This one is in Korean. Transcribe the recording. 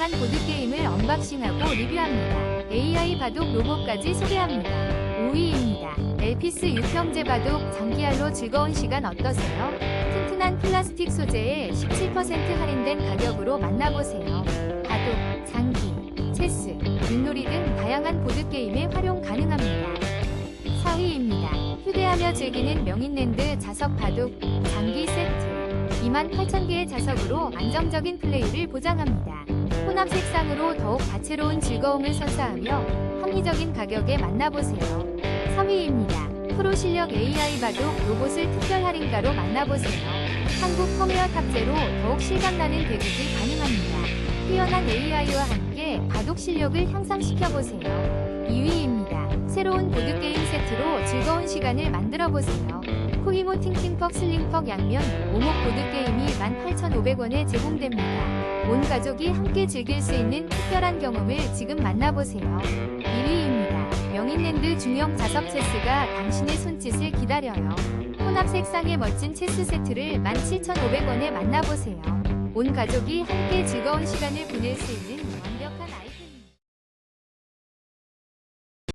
다양한 보드게임을 언박싱하고 리뷰합니다. AI 바둑 로봇까지 소개합니다. 5위입니다. 엘피스 유평제 바둑 장기알로 즐거운 시간 어떠세요? 튼튼한 플라스틱 소재에 17% 할인된 가격으로 만나보세요. 바둑, 장기, 체스, 윷놀이 등 다양한 보드게임에 활용 가능합니다. 4위입니다. 휴대하며 즐기는 명인랜드 자석 바둑 장기 세트 28,000개의 자석으로 안정적인 플레이를 보장합니다. 혼합 색상으로 더욱 다채로운 즐거움을 선사하며 합리적인 가격에 만나보세요. 3위입니다. 프로 실력 AI 바둑 로봇을 특별 할인가로 만나보세요. 한국 펌웨어 탑재로 더욱 실감나는 대국이 가능합니다. 뛰어난 AI와 함께 바둑 실력을 향상시켜보세요. 2위입니다. 새로운 보드게임 세트로 즐거운 시간을 만들어보세요. 코이모 팅팅퍽 슬링퍽 양면 오목 보드게임이 18,500원에 제공됩니다. 온 가족이 함께 즐길 수 있는 특별한 경험을 지금 만나보세요. 1위입니다. 명인랜드 중형 자석 체스가 당신의 손짓을 기다려요. 혼합 색상의 멋진 체스 세트를 17,500원에 만나보세요. 온 가족이 함께 즐거운 시간을 보낼 수 있는 완벽한 아이템.